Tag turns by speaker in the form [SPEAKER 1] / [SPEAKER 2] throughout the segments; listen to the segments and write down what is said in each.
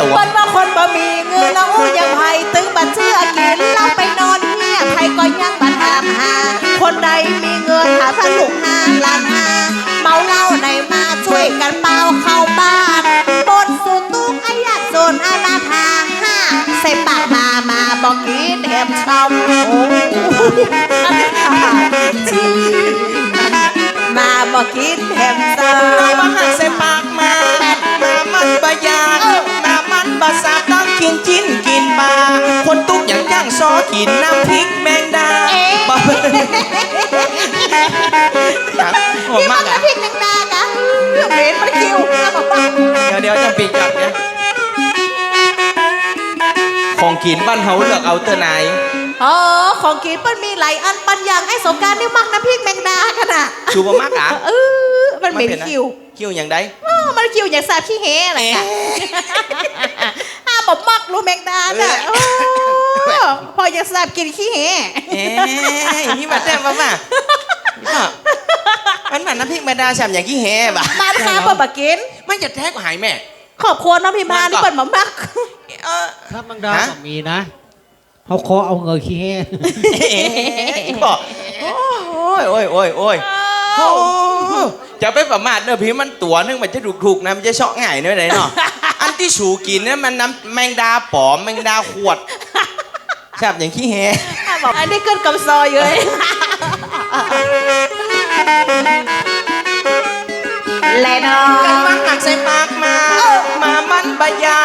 [SPEAKER 1] ตัว
[SPEAKER 2] เปิ้นว่าคนบ่มีเงินน้องอู้ยังไผตึงบัดเชื่อกินเหล้าไปนอนเมียไผก็ยังบัดถามหา คนใดมีเงินหาพันลูกหาล้านหาเมาเหล้าไหนมาช่วยกันเป่าเข้าบ้านบนสุตุกอายากโซนอาณาพาห้าใส่ปากมามาบอกกินแถมชมโอ้จีมาบอกกินแถมเติม
[SPEAKER 1] เรามาหักใส่ปากมา อย่างย่างซอกินน้ำพริกแมงดาบ่ครับผม
[SPEAKER 2] นี่
[SPEAKER 1] มา
[SPEAKER 2] มัน
[SPEAKER 1] ก
[SPEAKER 2] กระ
[SPEAKER 1] อะ
[SPEAKER 2] พริกนังดากะเบนมันคิว
[SPEAKER 1] เดี๋ยวเดี๋ยวจะปิดก่อนเนี่ยของกินบ้านเฮาเลือกเอาเตอร์ไหน
[SPEAKER 2] อ๋อของกินมันมีหลายอันปันอย่างไอ้สงกรารนี่มักน้ำพริกแมงดาขนาด
[SPEAKER 1] ชูบมากอะ
[SPEAKER 2] เออมันเป็นคิว
[SPEAKER 1] คิวอย่างใด
[SPEAKER 2] อ้อมันคิวอย่างสาบขี้เฮอะไรกันห้าม บอกมักรู้แมงดาน่ะโอ้พออย่างสาบกินขี้เฮ
[SPEAKER 1] เอ๊ะนี่มาแต้มมามามันมันน้ำพริกแมงดาแซมอย่างกี้แฮ่บ่ะ
[SPEAKER 2] มาค้าเปิดบักกิน
[SPEAKER 1] มันจะแท้กว่าหายแม่
[SPEAKER 2] ขอบคุณน้องพี่มานี่เปิดหมามัก
[SPEAKER 1] เออ
[SPEAKER 3] ถ้ามังดา
[SPEAKER 1] ฮะ
[SPEAKER 3] ก็มีนะเขาขอเอาเงยขี้แห้
[SPEAKER 1] เอ๊ะบอกโอ้ยโอ้ยโอ้ยโอ้ยโอ้ย จะไปประมาทเนอะพี่มันตัวนึงมันจะถูกๆนะมันจะเชาะง่ายเนอะไหนเนาะอันที่สูกินเนี่ยมันน้ำแมงดาปลอมแมงดาขวดแซบอย่างขี้แฮ่
[SPEAKER 2] บอกอันนี้ขึ้นกับซอยเลยแลนอ
[SPEAKER 1] กันมาหักใส่ปากมา มามันบะยา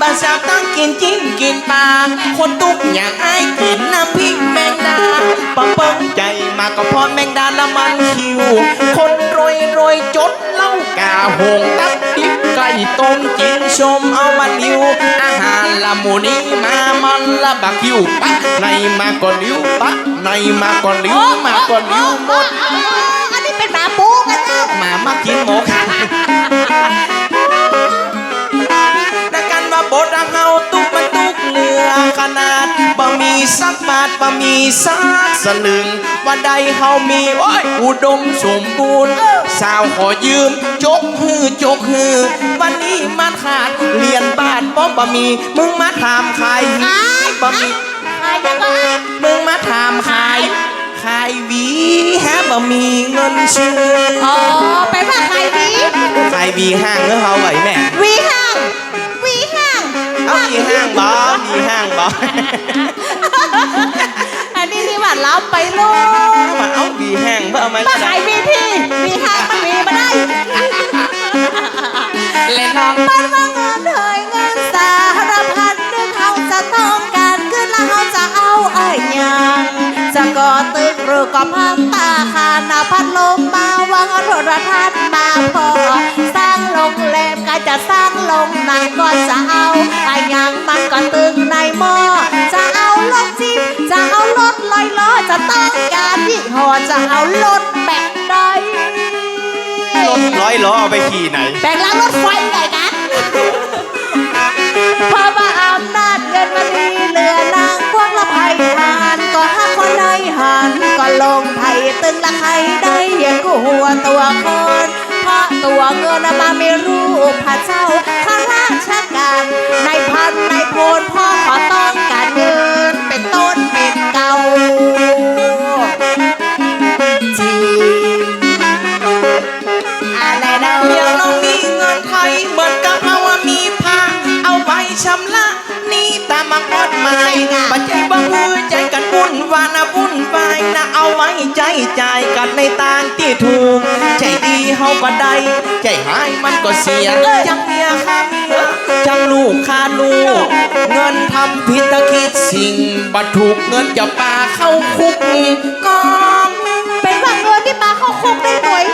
[SPEAKER 1] กมามันบะสาบต้องกินจิ้นกินปลาคนตุกอยากไอ้กินน้ำพริกแมงดาปะเปิ้งใจมาก็พราะแมงดาละมันคิว คนโรยโรยจดเหล้ากาหงตับดิบไก่ต้มกินชมเอามาลิว อาหารละมูนี้มามันละบักคิวปะในมาก็ลิ้วปะในมาก็ลิ้วมาก็ลิ้วหมด
[SPEAKER 2] อันนี้เป็นหมาปูกันเจ้า
[SPEAKER 1] หมามากินหมูค่ะ บาทบ่มีสักสลึงวันใดเฮามีโอ้ยอุดมสมบูรณ์ สาวขอยืมจกฮือจกฮือวันนี้มันขาดเหรียญบาทบ่บ่มี มึงมาถามใครบ่มี
[SPEAKER 2] ใครยังก็
[SPEAKER 1] มึงมาถามขายขายหวีฮะบ่มีเงินซื้อ
[SPEAKER 2] อ๋อไปว่าใครดี
[SPEAKER 1] ขายหวีห้างเนื้อเฮาไหวแม่
[SPEAKER 2] วีห้างวีห้าง
[SPEAKER 1] เอาหวีห้างบ่หวีห้างบ่
[SPEAKER 2] อั นนี้นี่ว่าล้ำไปโลก
[SPEAKER 1] มาเอาหวีห้างบ่เอามา
[SPEAKER 2] มาขายวีพี่วีห้างมันวีมาได้
[SPEAKER 1] เล่นน้อง
[SPEAKER 2] มันว่าเงินเอ่ยเงินสารพัดนึกเขาจะต้องการขึ้นแล้วเขาจะเอาไอ้หยังจะก่อตึกหรือก็พังตาคาหนาพัดลมมาวางเอาโทรทัศน์มาพอ สร้างโรงแรมก็จะสร้างโรงหนังก็จะเอาไอ้หยังมันก็ตึงในหม้อ ลอยล้อจะต้องการยี่ห้อจะเอารถแบบใด
[SPEAKER 1] รถร้อยล้อเอาไปขี่ไหน
[SPEAKER 2] แบ่งล้างรถไฟไงกันเพราะว่าอำนาจเงินมันมีเหลือนางพวกละไผ่หานก็หักคนใดหันก็ลงไผ่ตึงละใครได้อยังกูหัวตัวคนเพราะตัวเงินน่ะมาไม่รู้พระเจ้าข้าราชกา
[SPEAKER 1] มันก็เสียจังเมียค่าเมียจังลูกค่าลูก เงินทำผิดตะคิดสิ่งบัตถูกเงินจะปาเข้าคุกก็
[SPEAKER 2] เป็นว่าเงินที่มาเข้าคุกได้หน่วย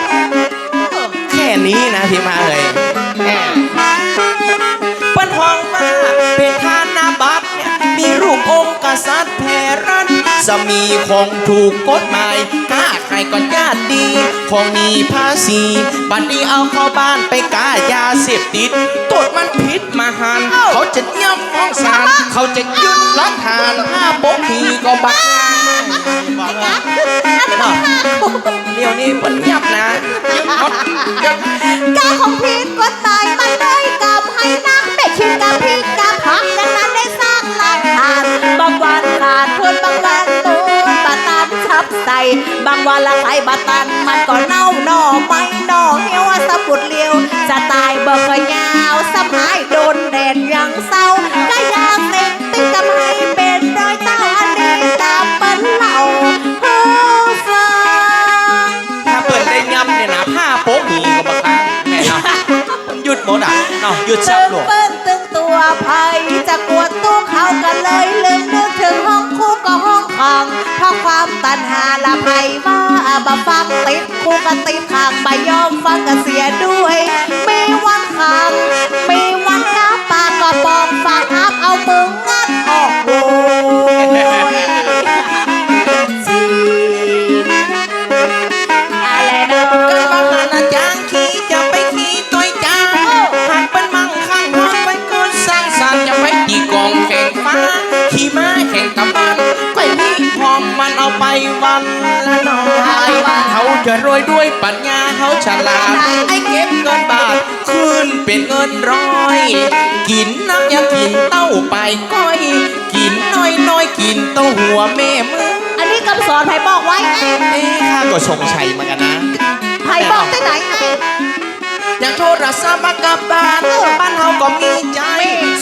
[SPEAKER 1] แค่นี้นะที่มาเลยเปิ้นห้องมาเป็นทานาบัตรเนี่ยมีรูปองค์กษัตริย์แผ่รัน สามีของถูกกฎหมายกล้าใครก็ญาติดีของมีภาษีบัดนี้เอาเข้าบ้านไปกายาเสพติดตรวจมันผิดมาหันเขาจะย่ำฟ้องศาลเขาจะยึดหลักฐานห้าโป๊กทีก็บักบอกเลยเดี๋ยวนี้มันเงียบนะยึดหมดยึด
[SPEAKER 2] ก้า ให้นักเป็ชินกับพริกกับผักดังนั้นได้สร้างหลักฐานบางวันขาดทุนบางวันโดนบาตันชับใส่บางวันละ
[SPEAKER 1] ไสบาตันมันก็เน่าหน่อไม่หน่อเหี่ยวสะบุด
[SPEAKER 2] เลียวจะตายเบิกก็ยาวสะพายโดน ติดคู่กันติดขังไม่ยอมฟังกันเสียด้วยมีวันขังมีวันกาปากก็ปองฝากอัพเอามืองัดออกโวยจีนอะไรเนาะ
[SPEAKER 1] กันบางหานาจางขี่จะไปขี่ต้อยจ้าหากเป็นมั่งข้างห้องไปกูสร้างสรรค์จะไปตีกองแข่งฟ้าขี่ม้าแข่งกับมั นละน้อยเขาจะรวยด้วยปัญญาเขาฉลาดไอ้เก็บเงินบาทคืนเป็นเงินร้อย กินน้ำยากินเต้าไปก้อย กินน้อยน้อยๆกินเต้าหัวแม่มึง
[SPEAKER 2] อันนี้คำสอนไผ่บอกไว้ไง
[SPEAKER 1] เอ้ข้าก็ชงชัยเหมือนกันนะ
[SPEAKER 2] ไผ่บอกที่ไหนไง
[SPEAKER 1] อยากโทรศัพท์มากลับบ้านบ้านเฮาก็มีใจ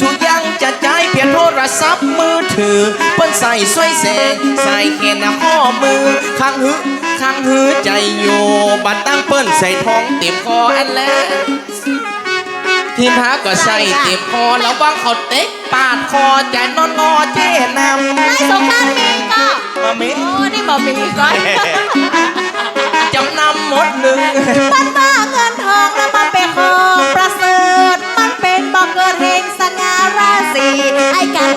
[SPEAKER 1] สุดยัง จะใจายเพียงโทรศัพท์มือถือเปิ้นใส่สวยแสงใส่แขนข้อมือข้างหือข้างหือใจอยู่บัดตั้งเปิ้นใส่ทองเต็มคออันแล้วทีพาก็ใส่เต็มคอแล้ววางเขาเต็กปาดคอใจนอนงอเจ๊นำ
[SPEAKER 2] นายสงกรารมีก็
[SPEAKER 1] มามิ
[SPEAKER 2] โอ้นี่บอกมีก็
[SPEAKER 1] จำนำหมดหนึ่ง
[SPEAKER 2] มันมาเงินทองแล้ว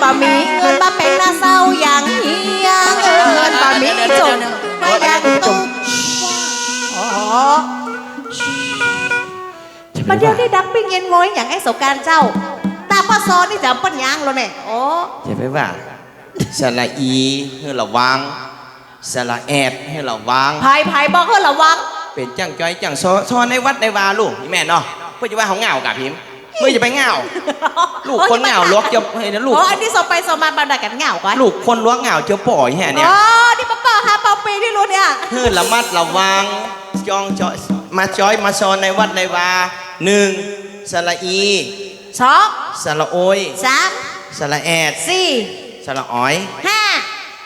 [SPEAKER 2] ไอ้การบ่มีเงินมาเป็นนาเศร้าอย่างเฮียเงินบ่มีจนมาอย่างตุ้มอ๋อมาเดียวนี้ดักปิ้งเย็นโวยอย่างไอ้สการเจ้าตาป้าซอนี่จะปัญญางแล้วเนี่ยโอ้
[SPEAKER 1] อย่าไปว่าสระอีให้ระวังสระแอดให้ระวัง
[SPEAKER 2] ภายภายบอกให้ระวัง
[SPEAKER 1] เป็นจังจ้อยจังซอซอในวัดในวาลูกนี่แม่เนาะเพื่อจะว่าเขาเหงากับพิมพ์ เมื่อจะไปเหงาลูกคนเหงาลวกจะเฮ้ยนะลูก
[SPEAKER 2] อ๋ออันนี้สอบไปสอบมาบันไดกันเหงาก่อน
[SPEAKER 1] ลูกคนลวกเหงาเจอป่อยแห่เนี่ย
[SPEAKER 2] อ๋อนี่ป้าป้าฮาเปาปีที่รู้เนี่ย
[SPEAKER 1] เฮ้อระมัดระวังจองจอยมาจอยมาซอนในวัดในวาหนึ่งสระอี
[SPEAKER 2] สอง
[SPEAKER 1] สระโอย
[SPEAKER 2] สาม
[SPEAKER 1] สระแอด
[SPEAKER 2] สี่
[SPEAKER 1] สระอ้อย
[SPEAKER 2] ห้า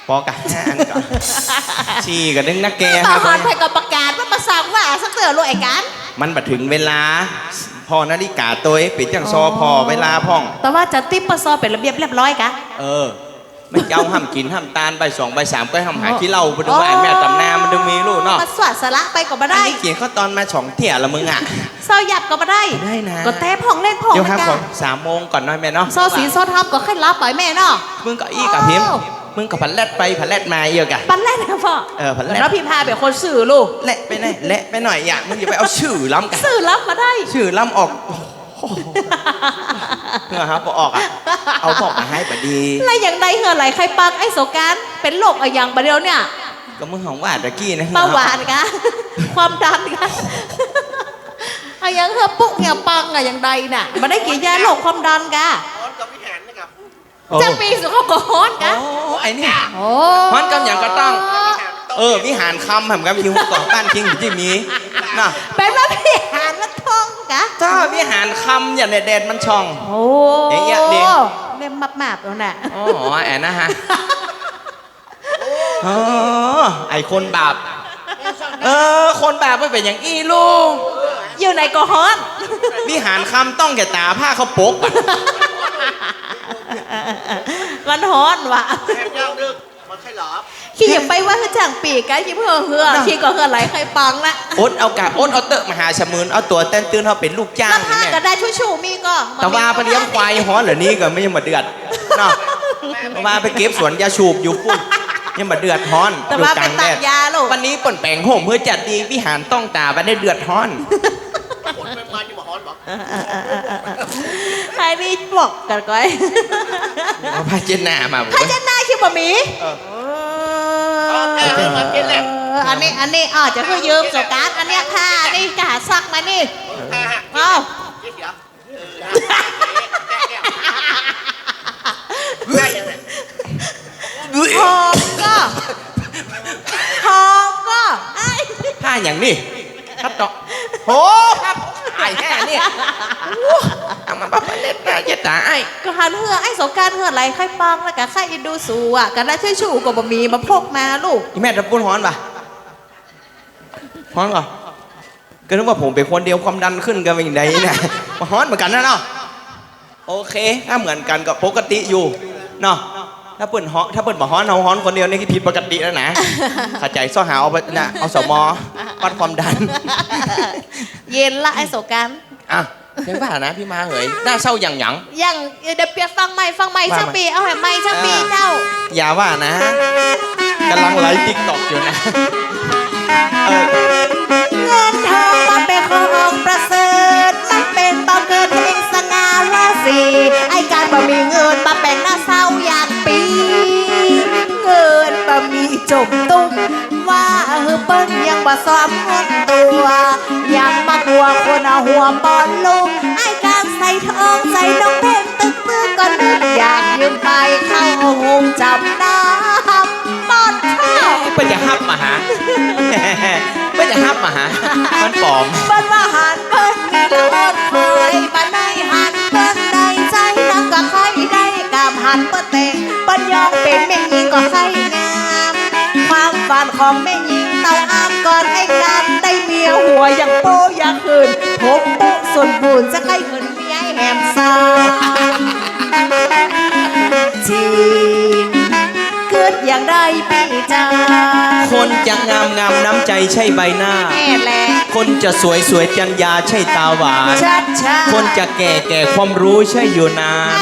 [SPEAKER 1] ปอกะห้าอันก่อนชีกับดึงนักแก
[SPEAKER 2] ต่
[SPEAKER 1] ค
[SPEAKER 2] อ
[SPEAKER 1] รับ
[SPEAKER 2] หอนไปกับประกาศว่ามาสั่งว่าสักเตือนรู้ไอ้กัน
[SPEAKER 1] มันบัดถึงเวลาพอนาฬิกาตัวเองปิดจังซอพอเวลาพ่อง
[SPEAKER 2] แต่ว่าจะติ๊บปะซอเป็นระเบียบเรียบร้อยกะ
[SPEAKER 1] เออไม่เจ้าห้ามกินห้ามตาลใบสองใบสามก็ห้ามหาขี้เหล้าไปดูว่าไอ้แม่ตำนามันดึงมีลูกเนาะ
[SPEAKER 2] มาสวัสสละไปก็มา
[SPEAKER 1] อัน
[SPEAKER 2] ได้
[SPEAKER 1] นี้เขียนเขาตอนมาสองเถี่ยละมึงอะ
[SPEAKER 2] เศร้าหยับก็มาได้
[SPEAKER 1] ได้นะ
[SPEAKER 2] ก็แต้พ่องเล่นพ่อง
[SPEAKER 1] เดี๋ยวครับ
[SPEAKER 2] นะ
[SPEAKER 1] ผ
[SPEAKER 2] กะ
[SPEAKER 1] มสามโมงก่อนหน้อยแม่เนาะ
[SPEAKER 2] เศร้าสีโซทำก็ขึ้นรับปล่อยแม่เนาะ
[SPEAKER 1] มึงก็อี้กับพิมพ์
[SPEAKER 2] โอ้
[SPEAKER 1] มึงกับผันแลดไปผันแลดมาเยอะกะ
[SPEAKER 2] ปันแรกนะพ่อ
[SPEAKER 1] เออพันแรก
[SPEAKER 2] แล้วพี่พาเป็นคนสื่อลูก
[SPEAKER 1] และไปไหนอยและไปหน่อยอย่ามึงอย่าไปเอาชื่อล้ำกัน
[SPEAKER 2] สื่อรับมาได้
[SPEAKER 1] ชื่อล้ำออกโอ้โหเพื่อครับพอออกอะเอาพอกมาให้ปะดี
[SPEAKER 2] แล้วอย่างใดเหงื่อไหลใครปังไอ้โสการเป็นโรคอะไรอย่างประเดียวเนี่ย
[SPEAKER 1] ก็มึงของว่าตะกี้นะ
[SPEAKER 2] เบาหวานกะความดันกะอะอย่างเธอปุ๊กเนี่ยปังอะอย่างใดน่ะมาได้กี่ยาโรคความดันกะ
[SPEAKER 1] โอ้
[SPEAKER 2] จะปีสุขภาพฮ้อนกะ
[SPEAKER 1] โอ้ไอ้นี่
[SPEAKER 2] โอ้
[SPEAKER 1] ฮ้อนกำอย่างก็ต้องเออวิหารคำทำกับที่หัวก่อนบ้านคิงอยู่ที่มีน่ะ
[SPEAKER 2] เป็นว่าพี่หานมันทองกะ
[SPEAKER 1] ถ้าวิหารคำอย่างแดดมันช่อง
[SPEAKER 2] โอ้
[SPEAKER 1] เดี๋ยวเอี๊ยะดิ
[SPEAKER 2] เล่มมับมาบแล้วน่ะ
[SPEAKER 1] อ๋อแอนนะฮะอ๋อไอคนบาปเออ คนบาปไม่เป็นอย่างอี้ลูก
[SPEAKER 2] อยู่ในก็ฮ้อน
[SPEAKER 1] วิหารคำต้องแก่ตาผ้าเขาปกอะ
[SPEAKER 2] มันฮ้อนว่ะ
[SPEAKER 4] แอบย่างดึกมันใช่หรอ
[SPEAKER 2] ขี้อย่าไปว่าคือจ่างปีกกะขี้เพื่อเหือขี้ก็เหือไหลใครปังละ
[SPEAKER 1] อดเอากะอดเอาเตอะมหาชะมืนเอาตัวเต้นตื้นเขาเป็นลูกจ้าง
[SPEAKER 2] แล้ว
[SPEAKER 1] นี่
[SPEAKER 2] ผ้า
[SPEAKER 1] แม่
[SPEAKER 2] ก็ได้ชูชูๆมีก็
[SPEAKER 1] แต่ว่าไปเลี้ยงควายฮ้อนเหรอนี่ก็ไม่ยังมาเดือดเนาะแต่ว่าไปเก็บสวนยาสูบอยู่ปุ๊บยังมาเดือดฮ้อน
[SPEAKER 2] แต่
[SPEAKER 1] อยู่
[SPEAKER 2] ว่าก
[SPEAKER 1] ลา
[SPEAKER 2] เป็น
[SPEAKER 1] งแด
[SPEAKER 2] ตัด
[SPEAKER 1] ด
[SPEAKER 2] ยาลูก
[SPEAKER 1] วันนี้เปิ่นแปลงห่มเพื่อจัดดีวิหารต้องตาบันได้เดือดฮ้อน
[SPEAKER 4] ผลเป็นมันอยู่มาฮ้อนบอก
[SPEAKER 2] ใครนี่บอกกันก้อย
[SPEAKER 1] เอาผ้าเช็ดหน้ามาบอก
[SPEAKER 2] ถ้า
[SPEAKER 1] ว่า
[SPEAKER 2] จะน่าคิดบะหมี่
[SPEAKER 4] เอาแค่เรื่องมันกินแหละ
[SPEAKER 2] เอออันนี้อันนี้อ๋อจะคือยืมสการดอันเนี้ยค่ะอันนี้จะหาซักมานี่
[SPEAKER 4] ฮ่าฮ่า
[SPEAKER 2] เอ้า
[SPEAKER 4] เสียเออแก้แก้ได้ยังไง
[SPEAKER 2] หอมก็หอมก็
[SPEAKER 1] อย่างนี้ครับต่อโหครับไอ้แห่เนี่ยโอ้เอามาปั๊บเล็ดนะเจ็ดตาไอ้
[SPEAKER 2] ก็หันเหือไอ้สงกรารเหือไหลไข่ปังแล้วก็ไข่อินดูสูอะกันได้ช่วยชูก็บ่มีมาพกมาลูก
[SPEAKER 1] อีแม่ตะปูนฮ้อนปะฮ้อนก่อนก็นึกว่าผมเป็นคนเดียวความดันขึ้นกันเป็นอย่างไรเนี่ยมาฮ้อนเหมือนกันนะเนาะโอเค ถ้าเหมือนกันก็ปกติอยู่เนาะถ้าเปิ่นฮ้อนถ้าเปิ่นมาฮ้อนเอาฮ้อนคนเดียวนี่คือผิดปกติแล้วนะเข้าใจซ่อหาเอาไปนะเอาสมอ วัดความดัน
[SPEAKER 2] เย็นละไอ้สงกราร
[SPEAKER 1] อะเดี๋ยวว่านะพี่มาเหยหน้าเศร้าอย่างหยัง
[SPEAKER 2] ยังเดี๋ยวเปียกฟังใหม่ฟังใหม่
[SPEAKER 1] ว่ามา
[SPEAKER 2] ช่างปีเอาให้ใหม่ช่างปีเจ้า
[SPEAKER 1] อย่าว่านะกำลังไลฟ์ติ๊กต็อกอยู่นะเออ
[SPEAKER 2] เงินทองมันเป็นของประเสริฐมันเป็นต้องเกิดเพลงสง่าราศีไอ้การบ่มีเงินมาแบ่งหน้าเศร้าอย่างปี เงินบ่มีจมตุ้มว่าเฮอเปิ้นยังบ่ซ้อมหดตัวยังมากลัวคนเอาหัวบอลลุมไอ้การใส่ทองใส่ดอกเพ่งตึกตึกก็นึกอยากยืมไปเข้าหงจำน้ำบอลเท่า
[SPEAKER 1] เพื่อจะฮับมาหาเพื่อจะฮับมาหามันปลอม
[SPEAKER 2] เปิ้นว่าหันเปิ้นมีละอดเคยปานในหันเปิ้นในใจนักก็ใครได้กามหันเปิ้นแต่งเปิ้นยองเป็นแม่หญิงก็ใครงามความฝันของแม่หญิง เต้าอามก่อนไอ้การได้เมียหัวอย่างโป้อย่างคืนผมปุส่วนบุญจะใครคืนเมียให้แหมซาจีนเกิดอย่างได้ปีจา
[SPEAKER 1] คนจะงามงามน้ำใจใช่ใบหน้า
[SPEAKER 2] แม่แหละ
[SPEAKER 1] คนจะสวยสวยจัญญาใช่ตาหวาน
[SPEAKER 2] ชัดชา
[SPEAKER 1] คนจะแก่แก่ความรู้ใช่อยู่นานคน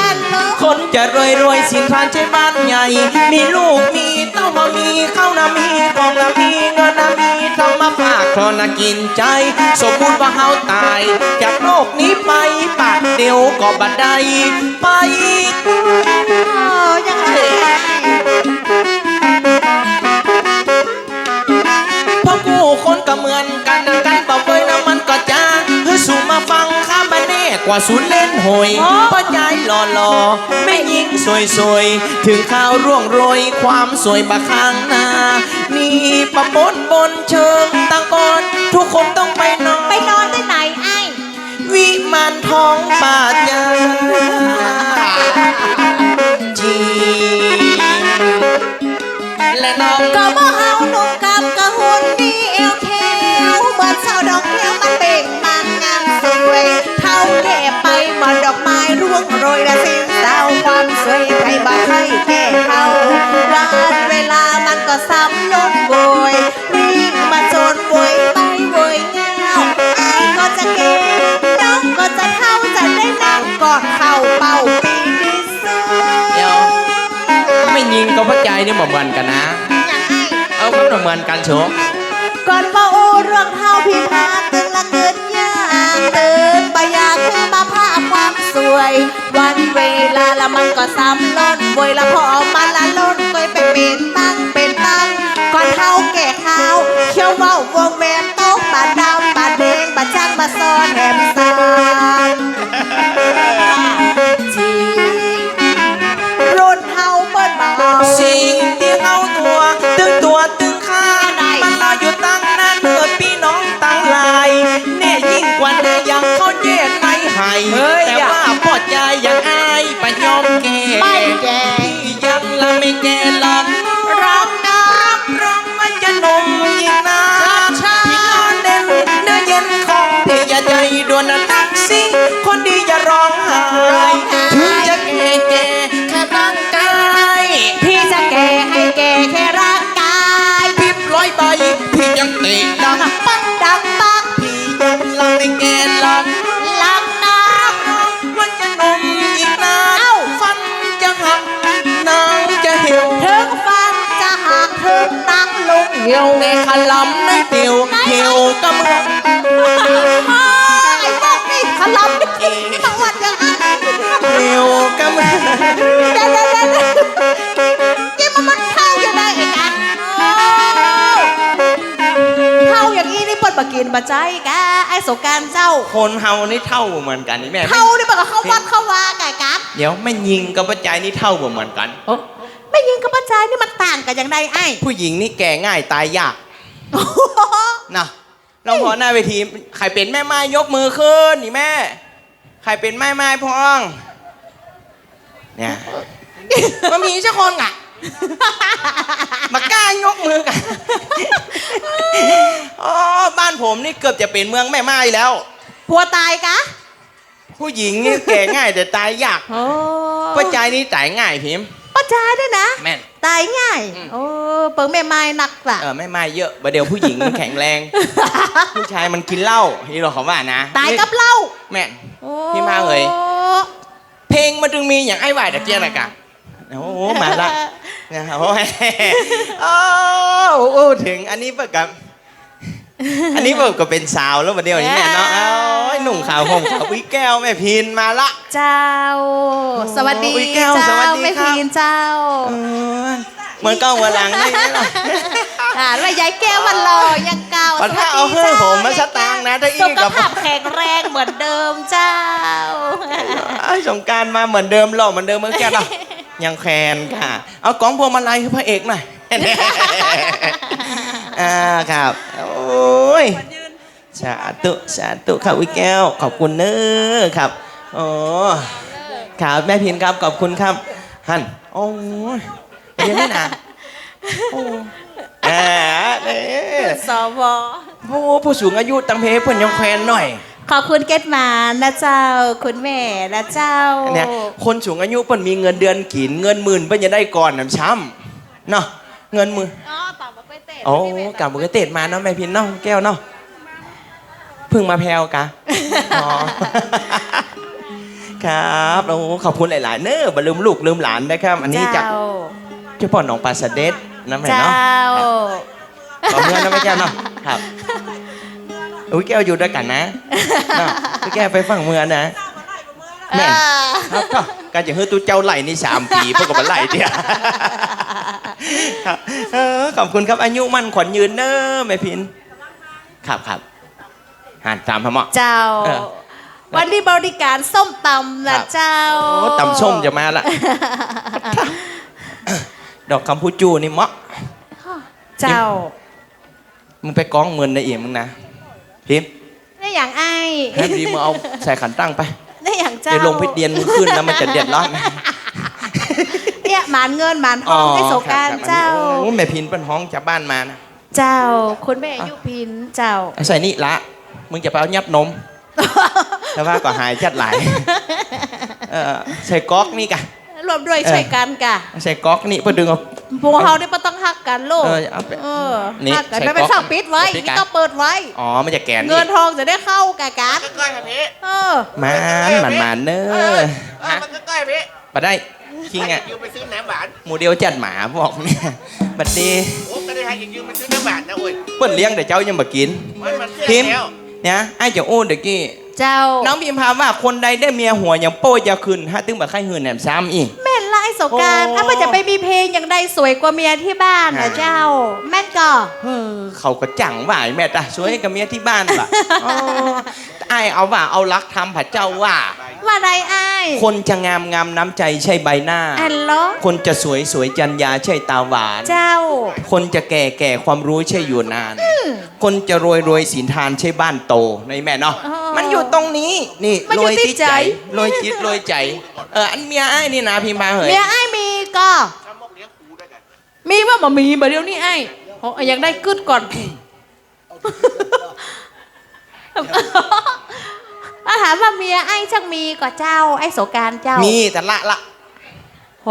[SPEAKER 1] จะรวยรวยสินทานใช่บ้านใหญ่ มีลูกมีเต้ามามีข้าวนามีทองนามีเงินนามีทองมาฝากทอนากินใจ สมบูรณ์ว่าเฮาตาย จากโลกนี้ไปปากเดียวก็บัดใดไป
[SPEAKER 2] ยังไง
[SPEAKER 1] เพราะกูคนก็เหมือนกันกันบอกเลยนะ กว่าศูนย์เล่นหวยป้ายายหล่อหล่อๆไม่ยิงสวยสวยๆถึงข้าวร่วงโรยความสวยบะข้างหน้านี่ประบนบนเชิงตังกอนทุกคนต้องไปนอน
[SPEAKER 2] ไปนอนที่ไหนไอ้
[SPEAKER 1] วิมานทองปาดยา
[SPEAKER 2] ก็
[SPEAKER 1] พระใจนี่เหมือนกันนะ
[SPEAKER 2] อย่างไอ้
[SPEAKER 1] เอาก็เหมือนกันโฉม
[SPEAKER 2] ก่อนว่าโอ้เรื่องเฮาพี่พาตึงละเกินยางตึงไปอยากคือมาภาพความสวย วันเวลาละมันก็ซ้ำล้นบวยละพอมัน ยว
[SPEAKER 1] ในขลำในเตียวเหี่ยวก็เมือง
[SPEAKER 2] อ้าวไอ้พวกนี่ขลับนี่มาวัดอย่างนั้น
[SPEAKER 1] เหี่ยวก็เมือง
[SPEAKER 2] เดี๋ยวเดี๋ยวเดี๋ยวนี่มันมันเข้าอยู่ได้ไอ้กันโอ้เข้าอย่างนี้นี่เปิดปากกินปะใจแกไอ้สงกรารเจ้า
[SPEAKER 1] คนเฮานี่เท่าเหมือนกันนี่แม่
[SPEAKER 2] เข้านี่มันก็เข้าวัดเข้าวาไก่กัน
[SPEAKER 1] เดี๋ยวไม่ยิงกับปัจจัยนี่เท่าเหมือนกัน
[SPEAKER 2] ไม่ยิงกับ ปัจจัยนี่มันต่างกันย่างไรไอ้
[SPEAKER 1] ผู้หญิงนี่แก่ง่ายตายยากนะเราพอหน้าเวทีใครเป็นแม่ไม้ยกมือขึ้นนี่แม่ ใครเป็นแม่ไม้พอง เนี่ยมันมีเจ้าคนอะมากล้ายกมือกันอ๋อบ้านผมนี่เกือบจะเป็นเมืองแม่ไม้แล้ว
[SPEAKER 2] ผัวตายกะ
[SPEAKER 1] ผู้หญิงนี่แก่ง่ายแต่ตายยาก
[SPEAKER 2] โอ้
[SPEAKER 1] ป้าใจนี่ตายง่ายพิมพ์
[SPEAKER 2] ป้าจายด้วยนะ
[SPEAKER 1] แม่น
[SPEAKER 2] ตายง่าย
[SPEAKER 1] อืม
[SPEAKER 2] โอ้เปิงแม่ไม้หนักล่ะ
[SPEAKER 1] เออไม่ไม่เยอะประเดี๋ยวผู้หญิงมันแข็งแรง ผู้ชายมันกินเหล้าที่เราเขาว่านะ
[SPEAKER 2] ตายกับเหล้า
[SPEAKER 1] แม่น
[SPEAKER 2] โอ้
[SPEAKER 1] พี่มาเอ่ยเพลงมันจึงมีอย่างไอ้ไหวตะเกียงนะกะโอ้โหมาละนะครับโอ้ยโอ้โหถึงอันนี้เปิดกับ อันนี้เปิดก็เป็นสาวแล้วประเดี๋ยวนี้แม่เนาะเอ้ย หนุ่มขาวผมขาววิแก้วแม่พินมาละ
[SPEAKER 2] เจ้า สวัสดี
[SPEAKER 1] อุ๊ยแก้ว
[SPEAKER 2] เจ้า
[SPEAKER 1] สวัสดี
[SPEAKER 2] ไม่
[SPEAKER 1] ครับ
[SPEAKER 2] พีนเจ้า
[SPEAKER 1] เออเหมือนกล้องหัวหลังได้ไหมล่ะ
[SPEAKER 2] อ่าแล้วยายแก้ววันรอยังเก่า
[SPEAKER 1] ปัดถ้าเอาเฮ้ยผมมาสตางค์นะถ้าอี
[SPEAKER 2] สุ
[SPEAKER 1] ก
[SPEAKER 2] ข
[SPEAKER 1] กับ
[SPEAKER 2] ภาพแข็งแรงเหมือนเดิมเจ้า
[SPEAKER 1] ไอ้สงกรารมาเหมือนเดิมหล่อเหมือนเดิมเหมือนแกเนาะยังแคนค่ะ เอากล้องพวงมาลัยคือพระเอกหน่อย อ่าครับ โอ้ย สาธุสาธุครับวิแก้ว ขอบคุณเนอครับโอ้ครับแม่พินครับขอบคุณครับฮันโอ้ยเดี๋ยวนี่นะโอ้อ่าเนี่ย
[SPEAKER 2] สว
[SPEAKER 1] โอ้ผู้สูงอายุตังเพเพิ่นยังแควนหน่อย
[SPEAKER 2] ขอบคุณเกตมานะเจ้า คุณแม่นะเจ้า
[SPEAKER 1] เนี่ยคนสูงอายุเพิ่นมีเงินเดือนกินเงินหมื่นเพิ่นจะได้ก่อนน้ำช้ำเนาะเงินหมื่น
[SPEAKER 2] อ๋อตอบมาไปเตะ
[SPEAKER 1] โอ้กลับมือเตดมาเนาะแม่พินเนาะแก้วเนาะ เพิ่งมาแพลวกะอ๋อ ครับโอ้ขอบคุณหลาย ๆ เน้อบลืมลูกลืมหลานนะครับ อันนี้จาก
[SPEAKER 2] เจ้า
[SPEAKER 1] เจ้าพ่อหนองปลาสะเด็ดนะแม่
[SPEAKER 2] เจ้า
[SPEAKER 1] เนาะขอบคุณนะแม่แก้วเนาะครับอุ้ยแก้วอยู่ด้วยกันนะเนาะพี่แก้วไปฟังเมืองนะแม่ครับก็การจะเฮือตู้เจ้าไหลนี่สามปีเพื่อกับมันไหลเดียวครับเออขอบคุณครับอายุมั่นขวัญยืนเนอะแม่พิน ครับครับ หันตามพะเหมาะ
[SPEAKER 2] เจ้า
[SPEAKER 1] เออ
[SPEAKER 2] วันนี้บริการส้มตำ
[SPEAKER 1] ครั
[SPEAKER 2] นะ
[SPEAKER 1] บ
[SPEAKER 2] เจ้า
[SPEAKER 1] โอ้ตำส้มจะมาละ ดอกคำพูจูนี่เหมาะ
[SPEAKER 2] เจ้า
[SPEAKER 1] มึงไปก้องเงินในเอี่ยมมึงนะพิมพ์
[SPEAKER 2] ได้อย่างไอ้
[SPEAKER 1] ให้ดีมึงเอาใส่ขันตั้งไป
[SPEAKER 2] ได้อย่างเจ้า
[SPEAKER 1] เดี๋ยวลงพิเดียนมึงขึ้นแล้วมันจะเดือดร้อน
[SPEAKER 2] เนี่ยหมานเงินหมานทองให้โสการ
[SPEAKER 1] ครับครับ
[SPEAKER 2] เจ้า
[SPEAKER 1] โอ้แม่พินเป็นห้องจากบ้านมานะ
[SPEAKER 2] เจ้าคุณแม่ยุพินเจ้า
[SPEAKER 1] ใส่นี่ละ มึงจะไปเอายัดนม แต่ว่าก็หายจัดหลายเออใส่ก๊อกนี่กะ
[SPEAKER 2] รวมด้วยช่วยกันกะ
[SPEAKER 1] ใส่ก๊อกนี่เพื่อดึงเอา
[SPEAKER 2] พวกเราได้ไม่ต้องหักกันลูก
[SPEAKER 1] เออเอาไป
[SPEAKER 2] เออ
[SPEAKER 1] นี่
[SPEAKER 2] หักกัน
[SPEAKER 1] ใส่
[SPEAKER 2] ไม่เป็น
[SPEAKER 1] ก๊อก
[SPEAKER 2] ฝั่งปิดไว้
[SPEAKER 1] ปิดกัน
[SPEAKER 2] นี่ก็เปิดไว้
[SPEAKER 1] อ๋อ มันจะแกน
[SPEAKER 2] เงิ
[SPEAKER 1] นี่
[SPEAKER 2] นทองจะได้เข้ากะกัน
[SPEAKER 4] ใกล้ๆค่ะพี่
[SPEAKER 2] เออ
[SPEAKER 1] มันมันมันเน
[SPEAKER 4] เอ
[SPEAKER 1] อ
[SPEAKER 4] อ
[SPEAKER 1] ฮะ
[SPEAKER 4] มันใกล้ๆพี่
[SPEAKER 1] มาได้คิงอะ
[SPEAKER 4] ยืมไปซื้อน้ำหวาน
[SPEAKER 1] โมเดลจัดหมาบอกเนี่ยบัดดี
[SPEAKER 4] โอ้ก็ได้ให้ยืมไปซื้อน้ำหวานนะเว้ย
[SPEAKER 1] เปิ้นเลี้ยงแต่เจ้ายังมากิน
[SPEAKER 4] มันมัน
[SPEAKER 1] พิมพ์
[SPEAKER 4] แล้ว
[SPEAKER 1] เนี่ยไอ้เจ้าโอ้เด็กกี้
[SPEAKER 2] เจ้า
[SPEAKER 1] น้องพิมพาว่าคนใดได้เมียหัวอย่างโป้ยาขึ้นฮะตึงแบบไข้หืนแหนมซ้ำอีก
[SPEAKER 2] แม่นละ ไอ้สงการ
[SPEAKER 1] อ้
[SPEAKER 2] ถ้ามันจะไปมีเพลงอย่างใดสวยกว่าเมียที่บ้านนะเจ้า แม่นก็
[SPEAKER 1] เออเขาก็จังว่าไอ้แม่ตาสวยกับเมียที่บ้านป่ะไอ้เอาว่าเอารักทำผัดเจ้าว่า
[SPEAKER 2] ว่าไรไอ้
[SPEAKER 1] คนจะงามงามน้ำใจใช่ใบหน้า
[SPEAKER 2] อันเหรอ
[SPEAKER 1] คนจะสวยสวยจัญญาใช่ตาหวาน
[SPEAKER 2] เจ้า
[SPEAKER 1] คนจะแก่แก่ความรู้ใช่อยู่นาน คนจะรวยรวยสินทานใช่บ้านโตในแม่เนาะมันอยู่ตรงนี้นี่รวยที่
[SPEAKER 2] ใจ
[SPEAKER 1] ใจรวยจิตรวยใจ เอออันเมียไอ้นี่นะพิมพ์มาเหย
[SPEAKER 2] เมียไอ้ายมีก็
[SPEAKER 4] ทำมกเลี้ยงปูด้วยกัน
[SPEAKER 2] มีว่ามามีมาเดี๋ยวนี้ไอ้โอ้ยยังได้กึดก่อนถ้าถามว่าเมียไอ้ช่างมีก็เจ้า ไอ้โสการเจ้า
[SPEAKER 1] มีแต่ละละ
[SPEAKER 2] โห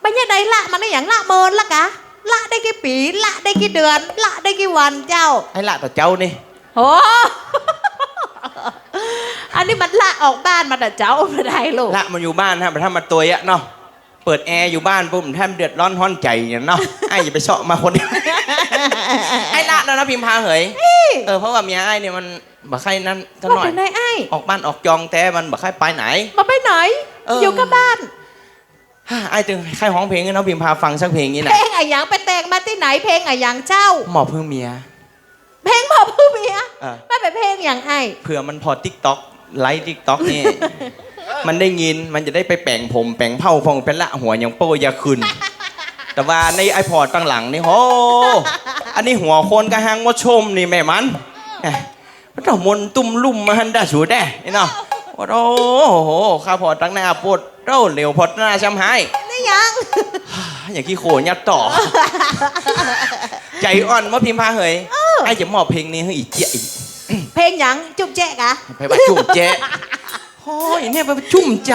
[SPEAKER 2] ไม่ใช่ใดละมันได้อย่างละเมินละกะละได้กี่ปีละได้กี่เดือน ละได้กี่วันเจ้า
[SPEAKER 1] ไอ้ละแต่เจ้านี่
[SPEAKER 2] โห อันนี้มันละออกบ้านมาแต่เจ้าไม่ได้ลูก
[SPEAKER 1] ละมันอยู่บ้านฮะแต่ถ้ามาตัวอะเนาะเปิดแอร์อยู่บ้านปุ๊บแทบเดือดร้อนห้อนใจเนี่ยเนาะไอ้อย่าไปเสาะมาคนเดียวไอ้ละแล้วนะพิมพ์พาเหยเออเพราะว่าเมียไอ้เนี่ยมันบักไข่นั้นสักห
[SPEAKER 2] ว่า
[SPEAKER 1] น่อย
[SPEAKER 2] เป็นไงไอ้
[SPEAKER 1] ออกบ้านออกจองแต่มันบักไข่ไปไหน
[SPEAKER 2] มาไปไหน
[SPEAKER 1] เอออ
[SPEAKER 2] อยู่กับบ้าน
[SPEAKER 1] ฮ่าไอ้ตึงใครห้องเพลงให้น้องพิมพ์พาฟังสักเพลงนี้
[SPEAKER 2] เพ
[SPEAKER 1] นะ
[SPEAKER 2] ลงอะหยังไปแต่งมาที่ไหนเพลงอะหยังเจ้า
[SPEAKER 1] หมอพึ่งเมีย
[SPEAKER 2] เพลงพอผู้เมีย
[SPEAKER 1] เออ
[SPEAKER 2] ไม่เป็นเพลงอย่างไอ้
[SPEAKER 1] เผื่อมันพอติ๊กต็อกไลฟ์ติ๊กต็อกนี่ มันได้ยินมันจะได้ไปแปลงผมแปลงเผ้าพองเป็นละหัวอย่างโป้ยาคืนแต่ว่าในไอพอดตั้งหลังนี่โหอันนี้หัวโคนกระหังมดชมนี่แม่มันแหม่มันต้องมนต์ตุ้มลุ่มมาหันได้สูได้ไอ้เนาะโอ้โหข้าพอตั้งหน้าปวดเร่าเหลวพอดหน้าช้ำหาย
[SPEAKER 2] นี่ยัง
[SPEAKER 1] อย่างขี้โขนยัดต่อ ใจอ่อนว่าพิมพ์พาเหย ไอ้จะมอบเพลงนี้ให้อีกเจี๊ยอีก
[SPEAKER 2] เพลงหยังจุ๊บแจ๊กอะ
[SPEAKER 1] ไปว่าชุ่มแจ๊ะโอ้ยเนี่ยไปว่าชุ่มใจ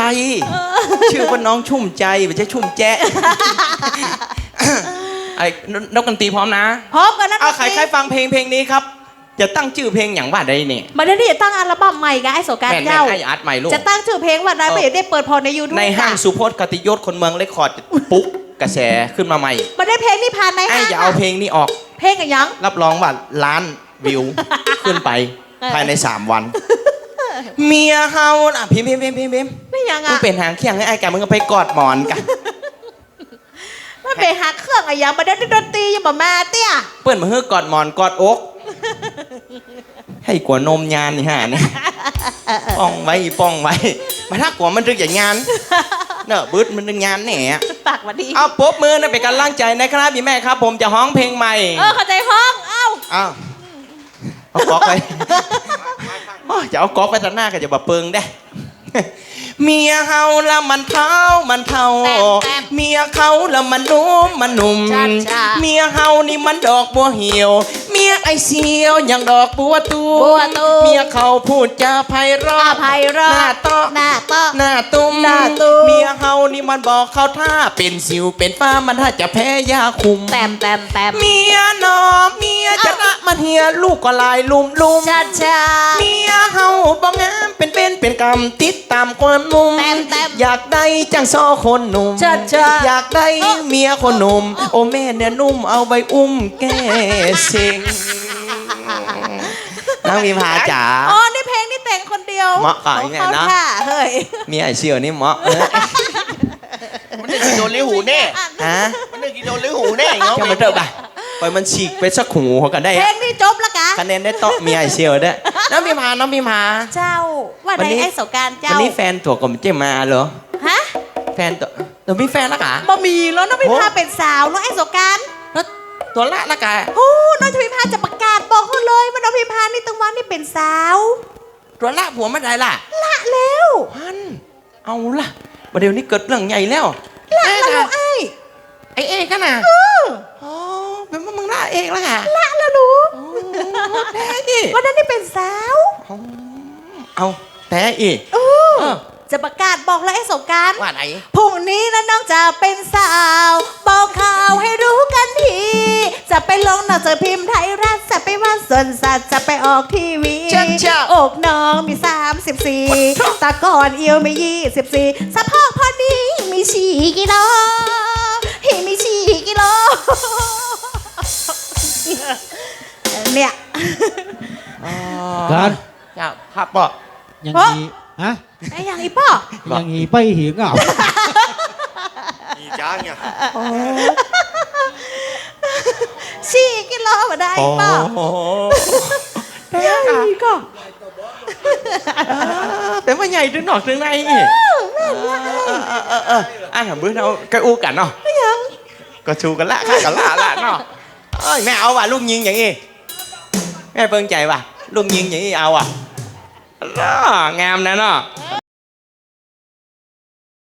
[SPEAKER 1] ชื่อว่าน้องชุ่มใจไม่ใช่ชุ่มแจ๊ะไอ้นกกันตรีพร้อมนะ
[SPEAKER 2] พร้อมกันนะ
[SPEAKER 1] เอาใครใครฟังเพลงเพลงนี้ครับ จะตั้งชื่อเพลงอย่างว่าใดเนี่ย
[SPEAKER 2] มาได้ที่จะตั้งอัลบั้มใหม่กับไอ้โสการ
[SPEAKER 1] แม่นแม่
[SPEAKER 2] เจ้าน
[SPEAKER 1] ไอ้อัดใหม่ลูก
[SPEAKER 2] จะตั้งชื่อเพลงว่าอะไร
[SPEAKER 1] เออ
[SPEAKER 2] ไม่ได้เปิดพอในยูทูบ
[SPEAKER 1] ในห้างสุพจน์กติยศคนเมืองเลคคอร์ดปุ๊ก กระแสขึ้นมาใหม่
[SPEAKER 2] มาได้เพลงนี่ผ่านใน
[SPEAKER 1] ไอ้
[SPEAKER 2] ห้าง
[SPEAKER 1] อย่าเอาเพลงนี้ออก
[SPEAKER 2] เพลงกับหยัง
[SPEAKER 1] รับรองว่าล้านวิว ขึ้นไป
[SPEAKER 2] เออ
[SPEAKER 1] ภายใน 3 วัน เมียเฮาอะพิมพ์พิมพ์พิมพ์พิมพ์พิมพ์
[SPEAKER 2] นี่ยัง
[SPEAKER 1] มึง
[SPEAKER 2] อะ
[SPEAKER 1] เป็นหางเคียงให้ไอ้กันมึงก็ไปกอดหมอนกัน
[SPEAKER 2] มันไปหาเครื่องอะหยังมาได้ดนตรียังบ่มาเตี้ย
[SPEAKER 1] เพื่อนมาเฮือกอดหมอนกอดอก ให้กว่านมยานนี่ฮะเนี่ยป้องไว้ป้องไว้มาถ้ากว่ามันรึกอย่างงานเนอะบึดมันรึกงานแหน่
[SPEAKER 2] ปากมาดี
[SPEAKER 1] เอาปรบมือนะเป็นการล่างใจนะครับพี่แม่ครับ ผมจะฮ้องเพลงใหม่
[SPEAKER 2] เออเข้าใจห้องเอ้า
[SPEAKER 1] อ้าวเอาก๊อกไปโอ้ยจะเอาก๊อกไปตัดหน้าก็จะบะเปิงได้ เมียเฮาละมันเท้ามันเท่า
[SPEAKER 2] แต้มแต้ม
[SPEAKER 1] เมียเขาละมันนุ่มมันหนุ่ม
[SPEAKER 2] ชัดจ้ะ
[SPEAKER 1] เมียเฮานี่มันดอกบัวเหี่ยว เมียไอเสียวอย่างดอกบัวตูม
[SPEAKER 2] บัวตูม
[SPEAKER 1] เมียเขาพูดจาไพเราะ
[SPEAKER 2] อาภัยรอ
[SPEAKER 1] หน้า
[SPEAKER 2] ด
[SPEAKER 1] เตาะ
[SPEAKER 2] หน้าเตาะ
[SPEAKER 1] หน้าตุ้ม
[SPEAKER 2] หน้าตุ้ม
[SPEAKER 1] เมียเฮานี่ มันบอกเขาท่าเป็นสิวเป็นฟ้ามันถ้าจะแพ้ยาคุม
[SPEAKER 2] แต้มแต้มแต้ม
[SPEAKER 1] เมียหนอเมียจะระมันเฮียลูกก็ลายลุมลุม
[SPEAKER 2] ชัดชา
[SPEAKER 1] เมียเฮาบ่งามเป็นเป็นเป็นกรรมติดตามความนุ่ม
[SPEAKER 2] แต้มแต้ม
[SPEAKER 1] อยากได้จังซอคนหนุ่ม
[SPEAKER 2] ชัดชา
[SPEAKER 1] อยากได้เมียคนหนุ่มโอ้แม่เนี่ยนุ่มเอาไปอุ้มแก้เซ็งน้องมีพาจ๋า
[SPEAKER 2] อ๋อ นี่เพลงนี่แต่งคนเดียว
[SPEAKER 1] เหมาะกับไอ้เนี่ยนะ
[SPEAKER 2] ของเขาค่ะเฮ้ย
[SPEAKER 1] เมียไอเสี่ยวนี่เหมาะเออ
[SPEAKER 4] มันนึกกินโดนลิ้วหูแน่
[SPEAKER 1] ฮะ
[SPEAKER 4] มันนึกกินโดนลิ้วหูแน่เงา
[SPEAKER 1] จะมาเถอะไปปล่อยมันฉีกไปสักหูเขากันได้
[SPEAKER 2] เพล
[SPEAKER 1] อะ
[SPEAKER 2] งนี่จบแล้วกะ
[SPEAKER 1] คะแนนได้โต๊ะเมียไอเสี่ยวได้อน้องมีพาน้องมีพา
[SPEAKER 2] เจ้าว่า
[SPEAKER 1] วัน
[SPEAKER 2] ใน
[SPEAKER 1] นี้
[SPEAKER 2] ไอ้โสการ
[SPEAKER 1] วัน
[SPEAKER 2] เจ้า
[SPEAKER 1] นี้แฟนตัวกลมเจมาเหรอ
[SPEAKER 2] ฮะ
[SPEAKER 1] แฟนตัวตัวมีแฟนแล้วกะ
[SPEAKER 2] บะหมี่แล้วน้องพิพา
[SPEAKER 1] โอ้
[SPEAKER 2] เป็นสาวน้องไอ้โสการ
[SPEAKER 1] แล้วตัวละละกะ
[SPEAKER 2] โอ้น้องพิพาจะประกาศบอกเขาเลยว่าน้องพิพานี่ตั้งวันนี่เป็นสาว
[SPEAKER 1] ตัวละผัวไม่ได้ล่ะ
[SPEAKER 2] ละแล้ว
[SPEAKER 1] ฮันเอาล่ะประเดี๋ยวนี้เกิดเรื่องใหญ่แล้ว
[SPEAKER 2] ละแล้วลูกไอ้
[SPEAKER 1] ไอเอกกันน่ะอ๋อเป็นว่ามึงละเอกแล้วกะ
[SPEAKER 2] ละแล้วหนู
[SPEAKER 1] แท้อี
[SPEAKER 2] วันนั้นนี่เป็นสาว
[SPEAKER 1] เอาแต่อีก
[SPEAKER 2] โอ้
[SPEAKER 1] เออ
[SPEAKER 2] จะประกาศบอกแล้วไอ้โสการ
[SPEAKER 1] ว่าไหน
[SPEAKER 2] พรุ่งนี้นะน้องจะเป็นสาว บอกข่าวให้รู้กันที จะไปลงหนังสือพิมพ์ไทยรัฐจะไปว่าสวนสัตว์จะไปออกทีวี
[SPEAKER 1] ชัดเจน
[SPEAKER 2] อกน้องมี 34 ตะก่อนเอวมี 24สะโพกพอดีมีสี่ กิโลเฮ้มีสี่กิโลเนี่ย
[SPEAKER 3] การ
[SPEAKER 1] อย่าครับปะ
[SPEAKER 3] ยัง
[SPEAKER 2] เพราะ
[SPEAKER 3] หีฮะ
[SPEAKER 2] ไอ้ยังอีป่อ
[SPEAKER 3] ยังหีไปหิงอะ
[SPEAKER 4] อีจ้าเนี่ย
[SPEAKER 2] สี่กิโลมาได้
[SPEAKER 1] โอ้
[SPEAKER 2] ป่อ
[SPEAKER 1] โห
[SPEAKER 2] ไอ้ก็
[SPEAKER 1] แต่ว่าใหญ่ถึงหนอกถึงในอีกเออเออเออเอออะถามเบื้องเราก็อู้กันเนาะ
[SPEAKER 2] ยัง
[SPEAKER 1] ก็ชูกันละข้ากันละละเนาะเอ้ยแม่เอาว่ะลูกยิงอย่างงี้แม่เบิ่งใจว่ะลูกยิงอย่างงี้เอาอะอ้างามนะเนาะ